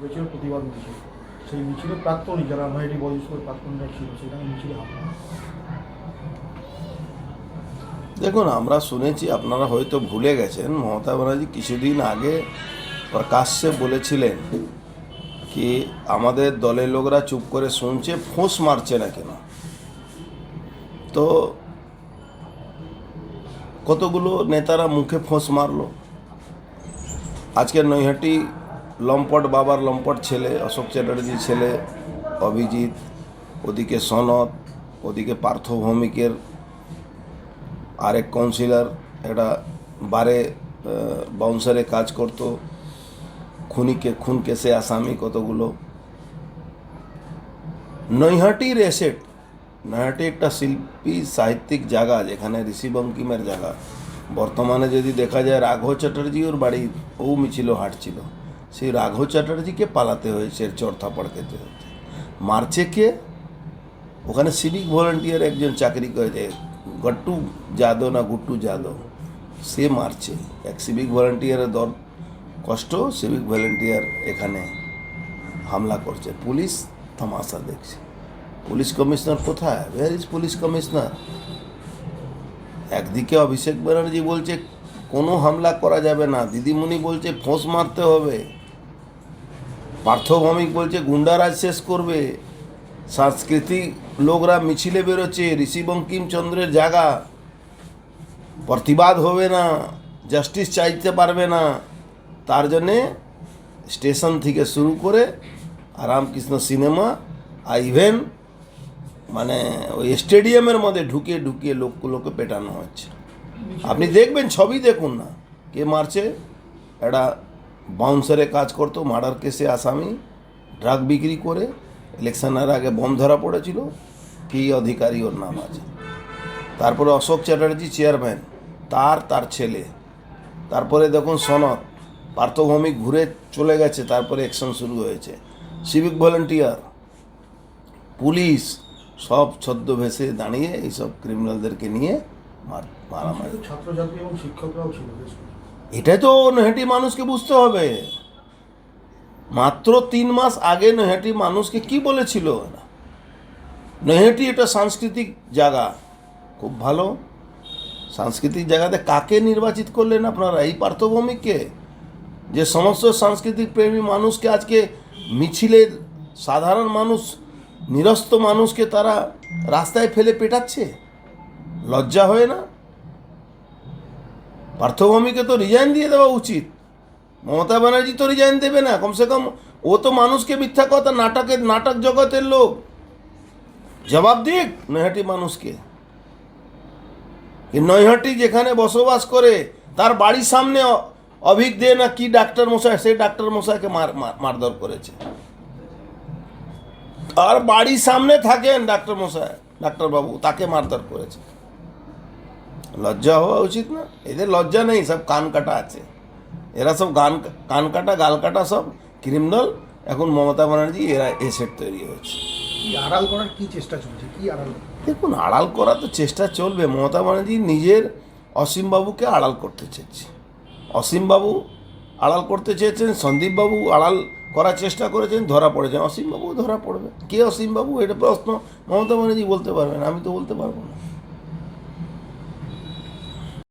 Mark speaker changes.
Speaker 1: করেছিল, প্রতিবাদ মিছিল সেই মিছিলে প্রাক্তনী যারা নয়টি বয়োজ্যেষ্ঠ প্রাক্তনীরা ছিল, সেখানে মিছিলে হামলা
Speaker 2: দেখুন, আমরা শুনেছি, আপনারা হয়তো ভুলে গেছেন, মমতা ব্যানার্জি কিছুদিন আগে প্রকাশ্যে বলেছিলেন কি, আমাদের দলের লোকরা চুপ করে শুনছে, ফোঁস মারছে না কেন? তো কতগুলো নেতারা মুখে ফোঁস মারলো? আজকে নৈহাটি লম্পট বাবার লম্পট ছেলে, অশোক চ্যাটার্জির ছেলে, অভিজিৎ, ওদিকে সনদ ওদিকে পার্থ ভৌমিকের আরেক কাউন্সিলর একটা বারে বাউন্সারে কাজ করতো, খুনিকে, খুন কেসে আসামি কতগুলো। নৈহাটির এসেট নৈহাটি একটা শিল্পী সাহিত্যিক জায়গা, যেখানে ঋষি বঙ্কিমের জায়গা। বর্তমানে যদি দেখা যায়, রাঘব চ্যাটার্জি ওর বাড়ি ও মিছিল হাঁটছিল। সেই রাঘব চ্যাটার্জিকে পালাতে হয়েছে, এর চড়থাপড় খেতে হতে মারছে কে? ওখানে সিভিক ভলেন্টিয়ার একজন চাকরি করে গট্টু যাদব না গুট্টু যাদব, সে মারছে। এক সিভিক ভলেন্টিয়ারের দর কষ্ট সিভিক ভলেন্টিয়ার এখানে হামলা করছে। পুলিশ তামাশা দেখছে। পুলিশ কমিশনার কোথায়? Where is police commissioner? একদিকে অভিষেক ব্যানার্জি বলছে, কোনো হামলা করা যাবে না। দিদিমণি বলছে, ফোঁস মারতে হবে। পার্থভৌমিক বলছে গুন্ডারাজ শেষ করবে। সাংস্কৃতিক লোকরা মিছিলে বেরোচ্ছে, ঋষি বঙ্কিমচন্দ্রের জায়গা। প্রতিবাদ হবে না, জাস্টিস চাইতে পারবে না। তার জন্যে স্টেশন থেকে শুরু করে রামকৃষ্ণ সিনেমা আর ইভেন মানে ওই স্টেডিয়ামের মধ্যে ঢুকিয়ে ঢুকিয়ে লোকগুলোকে পেটানো হচ্ছে। আপনি দেখবেন, ছবি দেখুন না। কে মারছে? একটা বাউন্সারে কাজ করতো, মার্ডার কেসে আসামি, ড্রাগ বিক্রি করে, ইলেকশনের আগে বম ধরা পড়েছিল, কি অধিকারী ওর নাম আছে? তারপরে অশোক চ্যাটার্জি চেয়ারম্যান, তার তার ছেলে। তারপরে দেখুন সনদ, পার্থভৌমিক ঘুরে চলে গেছে, তারপরে অ্যাকশন শুরু হয়েছে। সিভিক ভলেন্টিয়ার পুলিশ, সব ছদ্মবেশে দাঁড়িয়ে এইসব ক্রিমিনালদেরকে নিয়ে মার, মারামারি।
Speaker 1: ছাত্রছাত্রী এবং শিক্ষকরাও ছিল
Speaker 2: এটাই তো নৈহাটি মানুষকে বুঝতে হবে। মাত্র তিন মাস আগে নৈহাটি মানুষকে কি বলেছিল? নৈহাটি এটা সাংস্কৃতিক জায়গা। খুব ভালো। সাংস্কৃতিক জায়গাতে কাকে নির্বাচিত করলেন আপনারা? এই পার্থভূমিকে যে সমস্ত সাংস্কৃতিক প্রেমী মানুষকে আজকে মিছিলের সাধারণ মানুষ, নিরস্ত মানুষকে তারা রাস্তায় ফেলে পেটাচ্ছে? লজ্জা হয় না? পার্থভূমিকে তো রিজাইন দিয়ে দেওয়া উচিত। মমতা ব্যানার্জি তো রিজাইন দেবে না, কমসে কম ও তো মানুষকে মিথ্যা কথা নাটকের নাটক জগতের লোক। জবাব দিক নৈহাটি মানুষকে। নৈহাটি যেখানে বসবাস করে, তার বাড়ির সামনে অভিক দে না কি ডাক্তার মশাই, সেই ডাক্তার মশাইকে মার- মারধর করেছে। আর বাড়ির সামনে থাকেন ডাক্তার মশাই, ডাক্তারবাবু, তাকে মারধর করেছে। লজ্জা হওয়া উচিত না। এদের লজ্জা নেই সব কান কাটা আছে। এরা সব গান কান কাটা গাল কাটা সব ক্রিমিনাল এখন মমতা ব্যানার্জি এরা এ সেট তৈরি হয়েছে
Speaker 1: কি আড়াল করার কি চেষ্টা চলছে? কি আড়াল?
Speaker 2: দেখুন আড়াল করা তো চেষ্টা চলবে। মমতা ব্যানার্জি নিজের অসীমবাবুকে আড়াল করতে চেয়েছে। অসীমবাবু আড়াল করতে চেয়েছেন সন্দীপবাবু আড়াল করার চেষ্টা করেছেন ধরা পড়েছেন অসীমবাবু ধরা পড়বে। কে অসীমবাবু এটা প্রশ্ন মমতা ব্যানার্জি বলতে পারবেন আমি তো বলতে পারব না।